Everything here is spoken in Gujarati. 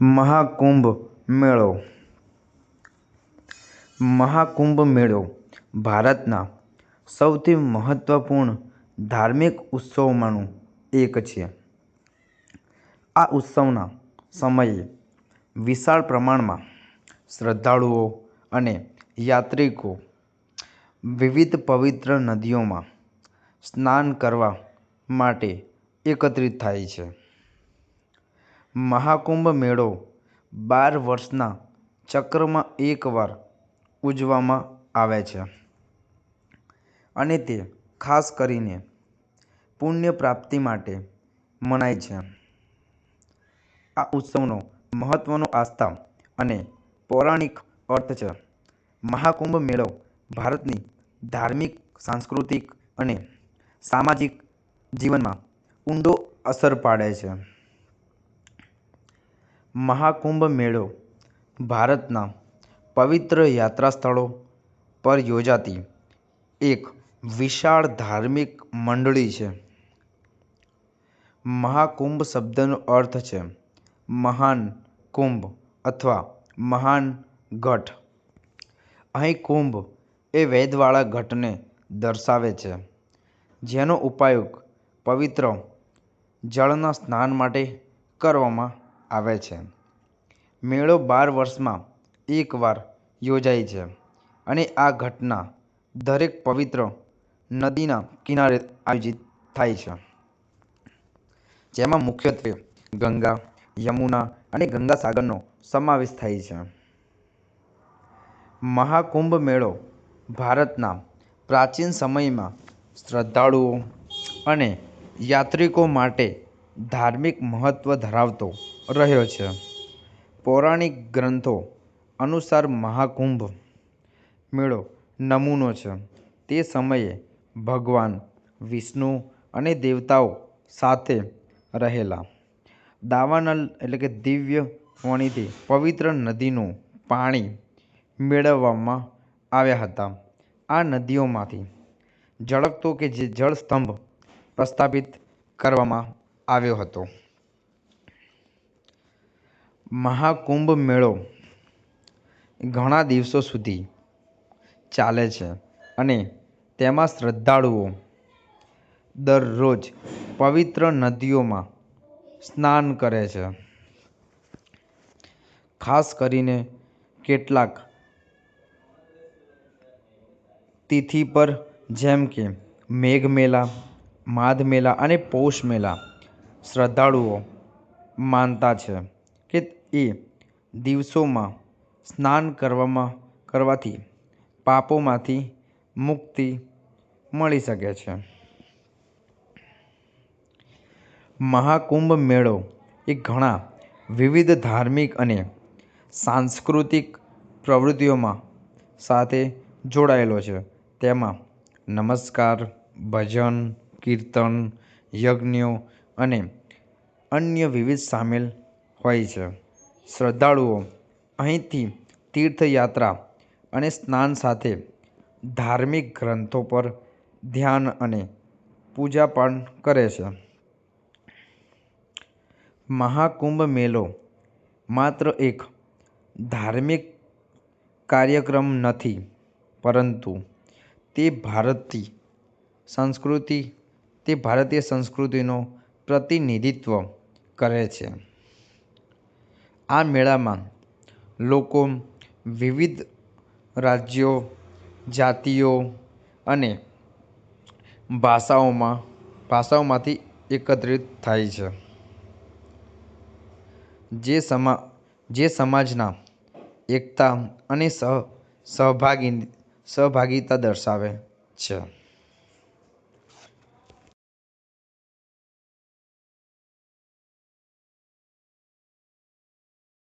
મહાકુંભ મેળો મહાકુંભ મેળો ભારતના સૌથી મહત્વપૂર્ણ ધાર્મિક ઉત્સવોમાંનું એક છે. આ ઉત્સવના સમયે વિશાળ પ્રમાણમાં શ્રદ્ધાળુઓ અને યાત્રિકો વિવિધ પવિત્ર નદીઓમાં સ્નાન કરવા માટે એકત્રિત થાય છે. મહાકુંભ મેળો બાર વર્ષના ચક્રમાં એકવાર ઉજવવામાં આવે છે અને તે ખાસ કરીને પુણ્ય પ્રાપ્તિ માટે મનાય છે. આ ઉત્સવનો મહત્વનો આસ્થા અને પૌરાણિક અર્થ છે. મહાકુંભ મેળો ભારતની ધાર્મિક, સાંસ્કૃતિક અને સામાજિક જીવનમાં ઊંડો અસર પાડે છે. મહાકુંભ મેળો ભારતના પવિત્ર યાત્રા સ્થળો પર યોજાતી એક વિશાળ ધાર્મિક મંડળી છે. મહાકુંભ શબ્દનો અર્થ છે મહાન કુંભ અથવા મહાન ઘટ. અહીં કુંભ એ વેદવાળા ઘટને દર્શાવે છે, જેનો ઉપયોગ પવિત્ર જળના સ્નાન માટે કરવામાં આવે છે. મેળો બાર વર્ષમાં એકવાર યોજાય છે અને આ ઘટના દરેક પવિત્ર નદીના કિનારે આયોજિત થાય છે. જેમાં મુખ્યત્વે ગંગા, યમુના અને ગંગાસાગરનો સમાવેશ થાય છે. મહાકુંભ મેળો ભારતના પ્રાચીન સમયમાં શ્રદ્ધાળુઓ અને યાત્રિકો માટે ધાર્મિક મહત્ત્વ ધરાવતો રહ્યો છે. પૌરાણિક ગ્રંથો અનુસાર મહાકુંભ મેળો નમૂનો છે તે સમયે ભગવાન, વિષ્ણુ અને દેવતાઓ સાથે રહેલા દાવાનલ એટલે કે દિવ્ય વણીથી પવિત્ર નદીનું પાણી મેળવવામાં આવ્યા હતા. આ નદીઓમાંથી ઝળકતો કે જે જળસ્તંભ પ્રસ્થાપિત કરવામાં આવ્યો હતો. મહાકુંભ મેળો ઘણા દિવસો સુધી ચાલે છે અને તેમાં શ્રદ્ધાળુઓ દરરોજ પવિત્ર નદીઓમાં સ્નાન કરે છે. ખાસ કરીને કેટલાક તિથિ પર જેમ કે માઘ મેલા, માધ મેલા અને પૌષ મેલા. શ્રદ્ધાળુઓ માનતા છે કે એ દિવસોમાં સ્નાન કરવામાં કરવાથી પાપોમાંથી મુક્તિ મળી શકે છે. મહાકુંભ મેળો એ ઘણા વિવિધ ધાર્મિક અને સાંસ્કૃતિક પ્રવૃત્તિઓમાં સાથે જોડાયેલો છે. તેમાં નમસ્કાર, ભજન, કીર્તન, યજ્ઞો અને અન્ય વિવિધ સામેલ હોય છે. શ્રદ્ધાળુઓ અહીંથી તીર્થયાત્રા અને સ્નાન સાથે ધાર્મિક ગ્રંથો પર ધ્યાન અને પૂજા પણ કરે છે. મહાકુંભ મેળો માત્ર એક ધાર્મિક કાર્યક્રમ નથી, પરંતુ તે ભારતથી સંસ્કૃતિ, તે ભારતીય સંસ્કૃતિનું પ્રતિનિધિત્વ કરે છે. આ મેળામાં લોકો વિવિધ રાજ્યો, જાતિઓ અને ભાષાઓમાં ભાષાઓમાંથી એકત્રિત થાય છે. જે સમા જે સમાજના એકતા અને સહ સહભાગી સહભાગિતા દર્શાવે છે.